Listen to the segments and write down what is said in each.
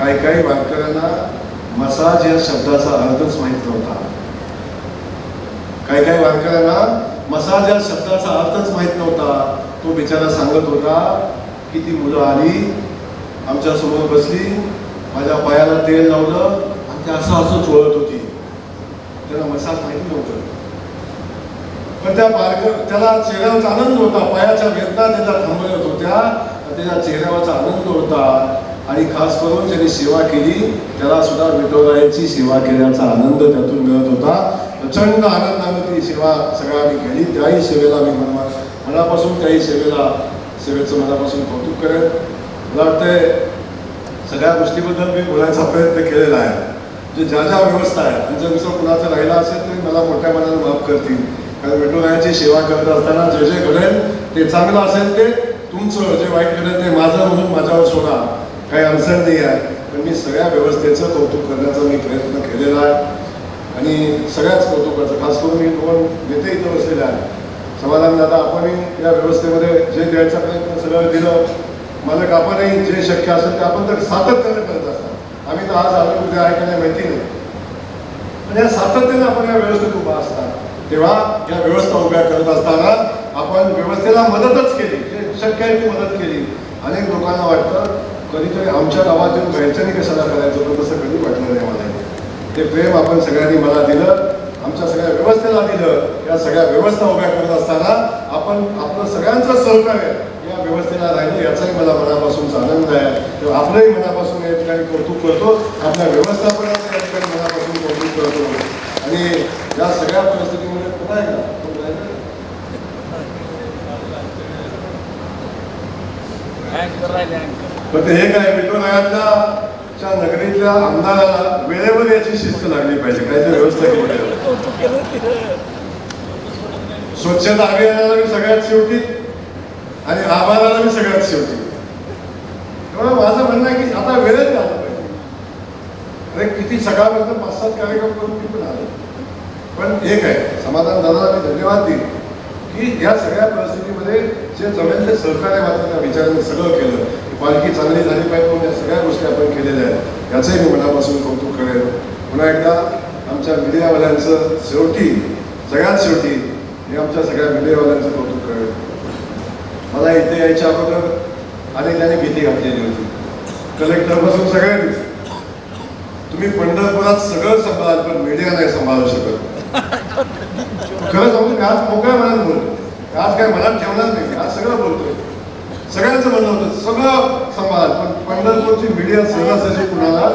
काही काही वारकऱ्यांना मसाज या शब्दाचा अर्थच माहीत नव्हता. काही काही वारकऱ्यांना मसाज या शब्दाचा अर्थच माहीत नव्हता. तो बिचारा सांगत होता की ती मुलं आली आमच्यासमोर बसली माझ्या पायाला तेल लावलं आणि ते असं असं चोळत होती. त्याला मसाज माहिती नव्हतं. पण त्या मार्ग त्याला चेहऱ्यावरचा आनंद होता. पायाच्या वेदना त्याला थांबवत होत्या. त्याच्या चेहऱ्यावरचा आनंद होता. आणि खास करून ज्यांनी सेवा केली त्याला सुद्धा विठोरायांची सेवा केल्याचा आनंद त्यातून मिळत होता. प्रचंड आनंदाने ती सेवा सगळ्यांनी केली. त्याही सेवेला मी मना मनापासून त्याही सेवेला सेवेचं मनापासून कौतुक करेन. मला वाटतंय सगळ्या गोष्टीबद्दल मी बोलायचा प्रयत्न केलेला आहे. म्हणजे ज्या ज्या व्यवस्था आहेत आणि जर विसर कुणाचं राहिला असेल ते मला मोठ्या मनाने माफ करतील. कारण विठुरायाची सेवा करत असताना जे जे घडेल ते चांगलं असेल ते तुमचं जे वाईट घडेल ते माझं म्हणून माझ्यावर सोडा. काही अडचण नाही आहे. पण मी सगळ्या व्यवस्थेचं कौतुक करण्याचा मी प्रयत्न केलेला आहे. आणि सगळ्याच कौतुकाचं खास करून मी दोन नेते इथं बसलेले आहे समाधान दादा आपणही या व्यवस्थेमध्ये जे द्यायचा प्रयत्न सगळं दिलं मालक आपणही जे शक्य असेल ते आपण तर सातत्याने करत असतात. आम्ही तर आज आलो उद्या आहे का नाही माहिती नाही. पण या सातत्याने आपण या व्यवस्थेत उभा असतात. तेव्हा या व्यवस्था उभ्या करत असताना आपण व्यवस्थेला मदतच केली. जे शक्य आहे ती मदत केली. अनेक लोकांना वाटतं कधीतरी आमच्या गावात येऊन घरच्यांनी कशाला करायचं होतं तसं कधी वाटलं नाही मला. ते प्रेम आपण सगळ्यांनी मला दिलं आमच्या सगळ्या व्यवस्थेला दिलं या सगळ्या व्यवस्था उभ्या करत असताना आपण आपलं सगळ्यांचं सहकार्य या व्यवस्थेला राहिलं याचाही मला मनापासून आनंद आहे. तेव्हा आपलंही मनापासून या ठिकाणी कौतुक करतो आपल्या व्यवस्थापनाचं या ठिकाणी मनापासून कौतुक करतो. आणि या सगळ्या परिस्थितीमध्ये पुन्हा एकदा कोण पण ते हे काय विठोरायातल्या च्या नगरीतल्या आमदाराला वेळेवर याची शिस्त लागली पाहिजे काहीतरी व्यवस्था स्वच्छता अभियानाला मी सगळ्यात शेवटी आणि आभाराला मी सगळ्यात शेवटी. तेव्हा माझं म्हणणं आहे की आता वेळेत आलं पाहिजे. अरे किती सकाळपर्यंत पाच सात कार्यक्रम करून किती पण आलो. पण एक आहे समाधान दादाला मी धन्यवाद देईन. की या सगळ्या परिस्थितीमध्ये जे जमेल ते सहकार्य मात्र त्या विचाराने सगळं केलं. की पालखी चांगली झाली पाहिजे म्हणून या सगळ्या गोष्टी आपण केलेल्या आहेत. याचंही मी मनापासून कौतुक करेन. पुन्हा एकदा आमच्या मीडियावाल्यांचं शेवटी सगळ्यात शेवटी मी आमच्या सगळ्या मीडियावाल्यांचं कौतुक करेन. मला इथे यायच्या अगोदर अनेकांनी भीती घातलेली होती. कलेक्टरपासून सगळ्यांनीच. तुम्ही पंढरपुरात सगळं सांभाळाल पण मीडिया नाही सांभाळू शकत. खरं सांगून आज मोकळ्या काय मनात ठेवणार नाही. आज सगळं बोलतोय. सगळ्यांचं म्हणणं होतं सगळं सांभाळ पण पंढरपूरची मीडिया सहजासहजी कुणाला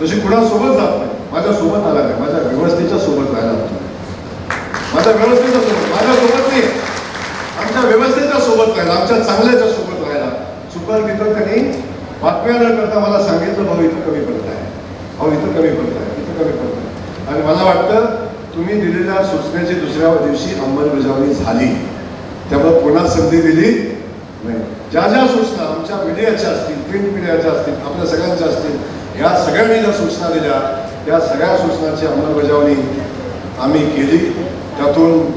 तशी कुणासोबत जात नाही माझ्या सोबत आला नाही माझ्या व्यवस्थेच्या सोबत राहायला लागतो माझ्या व्यवस्थेच्या सोबत माझ्या सोबत नाही. आमच्या व्यवस्थेच्या सोबत राहिला आमच्या चांगल्याच्या सोबत राहिला. सुपर तिथं त्यांनी बातम्या न करता मला सांगितलं भाऊ इथं कमी पडत आहे. भाऊ इथं कमी पडत आहे इथं कमी पडत आहे. आणि मला वाटतं तुम्ही दिलेल्या सूचनेची दुसऱ्या दिवशी अंमलबजावणी झाली. त्यामुळे पुन्हा संधी दिली नाही. ज्या ज्या सूचना आमच्या मीडियाच्या असतील प्रिंट मीडियाच्या असतील आपल्या सगळ्यांच्या असतील या सगळ्यांनी ज्या सूचना दिल्या त्या सगळ्या सूचनांची अंमलबजावणी आम्ही केली. त्यातून